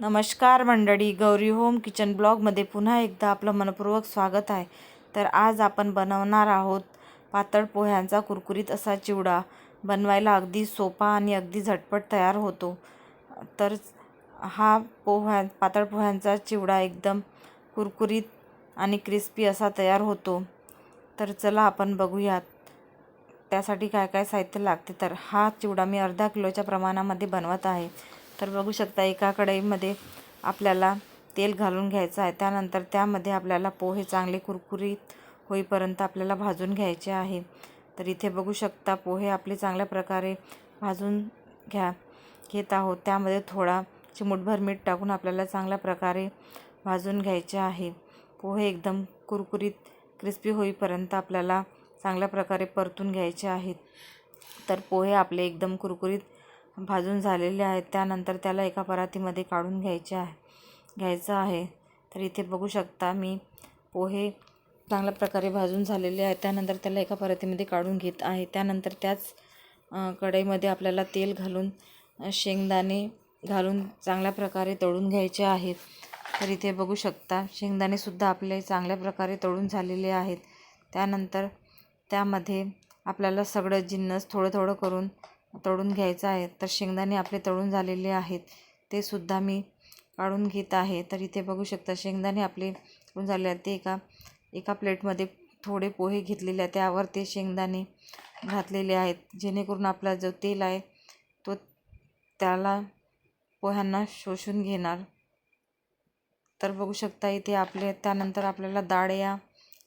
नमस्कार मंडळी Gauri home kitchen ब्लॉगमध्ये पुन्हा एकदा आपलं मनपूर्वक स्वागत आहे. तर आज आपण बनवणार आहोत पातळ पोह्यांचा कुरकुरीत असा चिवडा. बनवायला अगदी सोपा आणि अगदी झटपट तयार होतो. तर हा पोह्या पातळ पोह्यांचा चिवडा एकदम कुरकुरीत आणि क्रिस्पी असा तयार होतो. तर चला आपण बघूयात त्यासाठी काय काय साहित्य लागते. तर हा चिवडा मी अर्धा किलोच्या प्रमाणामध्ये बनवत आहे. तर बघू शकता एका कढईमध्ये आपल्याला तेल घालून घ्यायचं आहे. त्यानंतर त्यामध्ये आपल्याला पोहे चांगले कुरकुरीत होईपर्यंत आपल्याला भाजून घ्यायचे आहे. तर इथे बघू शकता पोहे आपले चांगल्या प्रकारे भाजून घ्या घेत आहोत. त्यामध्ये थोडा चिमूटभर मीठ टाकून आपल्याला चांगल्या प्रकारे भाजून घ्यायचे आहे. पोहे एकदम कुरकुरीत क्रिस्पी होईपर्यंत आपल्याला चांगल्या प्रकारे परतून घ्यायचे आहेत. तर पोहे आपले एकदम कुरकुरीत भाजून झालेले आहेत. त्यानंतर त्याला एका परातीमध्ये काढून घ्यायचे आहे. घ्यायचं आहे. तर इथे बघू शकता मी पोहे चांगल्या प्रकारे भाजून झालेले आहेत. त्यानंतर त्याला एका परातीमध्ये काढून घेत आहे. त्यानंतर त्याच कढईमध्ये आपल्याला तेल घालून शेंगदाणे घालून चांगल्या प्रकारे तळून घ्यायचे आहेत. तर इथे बघू शकता शेंगदाणेसुद्धा आपले चांगल्या प्रकारे तळून झालेले आहेत. त्यानंतर त्यामध्ये आपल्याला सगळं जिन्नस थोडं थोडं करून तळून घ्यायचं आहे. तर शेंगदाणे आपले तळून झालेले आहेत. ते सुद्धा मी काढून घेत आहे. तर इथे बघू शकता शेंगदाणे आपले तळून झाले आहेत. ते एका एका प्लेटमध्ये थोडे पोहे घेतलेले आहेत. त्यावर ते शेंगदाणे घातलेले आहेत. जेणेकरून आपला जो तेल आहे तो त्याला पोह्यांना शोषून घेणार. तर बघू शकता इथे आपले त्यानंतर आपल्याला डाळ या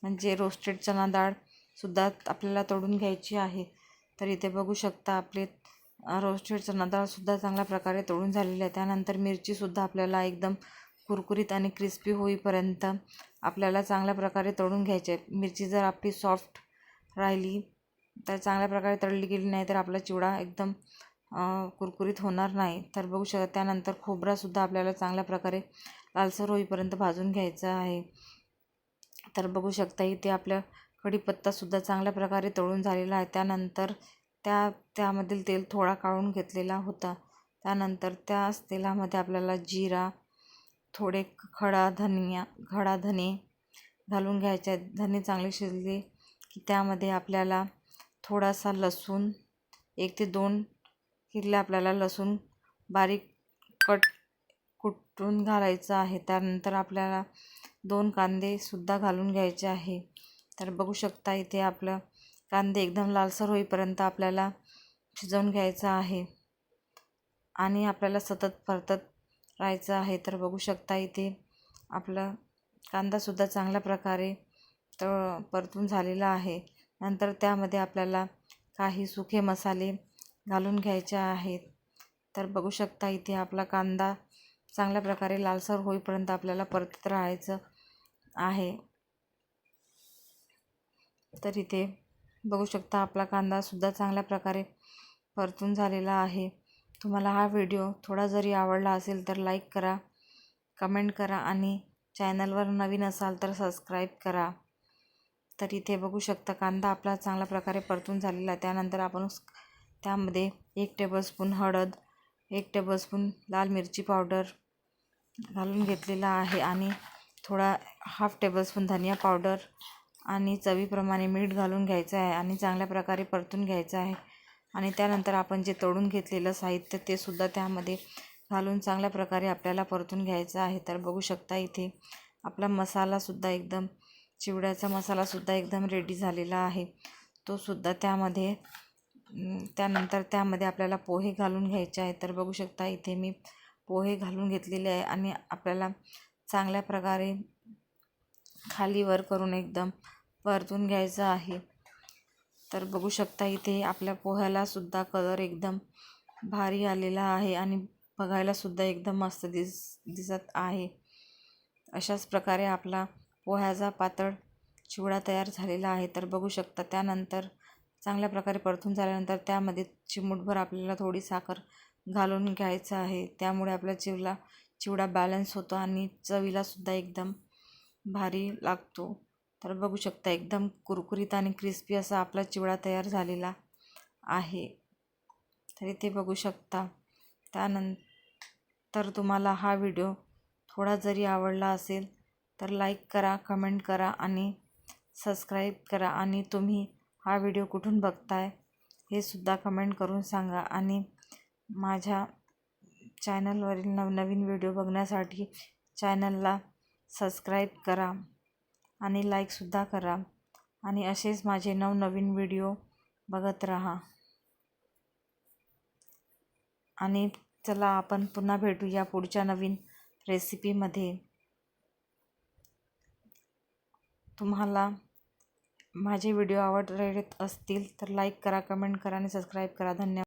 म्हणजे रोस्टेड चना डाळसुद्धा आपल्याला तळून घ्यायची आहे. तर इथे बघू शकता आपले रोस्टेड चना डाळसुद्धा चांगल्या प्रकारे तळून झालेली आहे. त्यानंतर मिरचीसुद्धा आपल्याला एकदम कुरकुरीत आणि क्रिस्पी होईपर्यंत आपल्याला चांगल्या प्रकारे तळून घ्यायची आहे मिरची जर आपली सॉफ्ट राहिली तर चांगल्या प्रकारे तळली गेली नाही तर आपला चिवडा एकदम कुरकुरीत होणार नाही. तर बघू शकता त्यानंतर खोबरासुद्धा आपल्याला चांगल्या प्रकारे लालसर होईपर्यंत भाजून घ्यायचं आहे. तर बघू शकता इथे आपल्या कढीपत्तासुद्धा चांगल्या प्रकारे तळून झालेला आहे. त्यानंतर त्या त्यामधील तेल थोडा काढून घेतलेला होता. त्यानंतर त्याच तेलामध्ये आपल्याला जिरा थोडे खडा धनिया खडा धने घालून घ्यायचे आहेत. धने चांगले शिजले की त्यामध्ये आपल्याला थोडासा लसूण एक ते दोन किल्ले आपल्याला लसूण बारीक कट कुटून घालायचं आहे. त्यानंतर आपल्याला दोन कांदेसुद्धा घालून घ्यायचे आहे. तर बघू शकता इथे आपलं कांदे एकदम लालसर होईपर्यंत आपल्याला शिजवून घ्यायचं आहे. आणि आपल्याला सतत परतत राहायचं आहे. तर बघू शकता इथे आपला कांदासुद्धा चांगल्या प्रकारे तळ परतून झालेला आहे. नंतर त्यामध्ये आपल्याला काही सुखे मसाले घालून घ्यायचे आहेत. तर बघू शकता इथे आपला कांदा चांगल्या प्रकारे लालसर होईपर्यंत आपल्याला परतत राहायचं आहे. तर इथे बघू शकता आपला कांदासुद्धा चांगल्या प्रकारे परतून झालेला आहे. तुम्हाला हा व्हिडिओ थोडा जरी आवडला असेल तर लाईक करा कमेंट करा आणि चॅनलवर नवीन असाल तर सबस्क्राईब करा. तर इथे बघू शकता कांदा आपला चांगल्या प्रकारे परतून झालेला आहे. त्यानंतर आपण त्यामध्ये एक टेबलस्पून हळद एक टेबलस्पून लाल मिरची पावडर घालून घेतलेला आहे आणि थोडा हाफ टेबलस्पून धनिया पावडर आणि चवीप्रमाणे मीठ घालून घ्यायचं आहे आणि चांगल्या प्रकारे परतून घ्यायचं आहे. आणि त्यानंतर आपण जे तळून घेतलेलं साहित्य ते सुद्धा त्यामध्ये घालून चांगल्या प्रकारे आपल्याला परतून घ्यायचं आहे. तर बघू शकता इथे आपला मसालासुद्धा एकदम चिवड्याचा मसालासुद्धा एकदम रेडी झालेला आहे. तो सुद्धा त्यामध्ये त्यानंतर त्यामध्ये आपल्याला पोहे घालून घ्यायचे आहे. तर बघू शकता इथे मी पोहे घालून घेतलेले आहे आणि आपल्याला चांगल्या प्रकारे खाली वर करून एकदम परतून घ्यायचं आहे. तर बघू शकता इथे आपल्या पोह्यालासुद्धा कलर एकदम भारी आलेला आहे आणि बघायलासुद्धा एकदम मस्त दिस दिसत आहे. अशाच प्रकारे आपला पोह्याचा पातळ चिवडा तयार झालेला आहे. तर बघू शकता त्यानंतर चांगल्या प्रकारे परतून झाल्यानंतर त्यामध्ये चिमूटभर आपल्याला थोडी साखर घालून घ्यायचं आहे. त्यामुळे आपला चिवला चिवडा बॅलन्स होतो आणि चवीलासुद्धा एकदम भारी लागतो. तर बघू शकता एकदम कुरकुरीत आणि क्रिस्पी असा आपला चिवडा तयार झालेला आहे. तर इथे बघू शकता. त्यानंतर तुम्हाला हा व्हिडिओ थोडा जरी आवडला असेल तर लाईक करा कमेंट करा आणि सबस्क्राईब करा आणि तुम्ही हा व्हिडिओ कुठून बघताय हे सुद्धा कमेंट करून सांगा. आणि माझ्या चॅनलवरील नवनवीन व्हिडिओ बघण्यासाठी चॅनलला सबस्क्राईब करा. आणि लाईकसुद्धा करा. आणि असेच माझे नवनवीन व्हिडिओ बघत राहा. आणि चला आपण पुन्हा भेटूया पुढच्या नवीन रेसिपीमध्ये तुम्हाला माझे व्हिडिओ आवडत असतील तर लाईक करा कमेंट करा आणि सबस्क्राईब करा. धन्यवाद.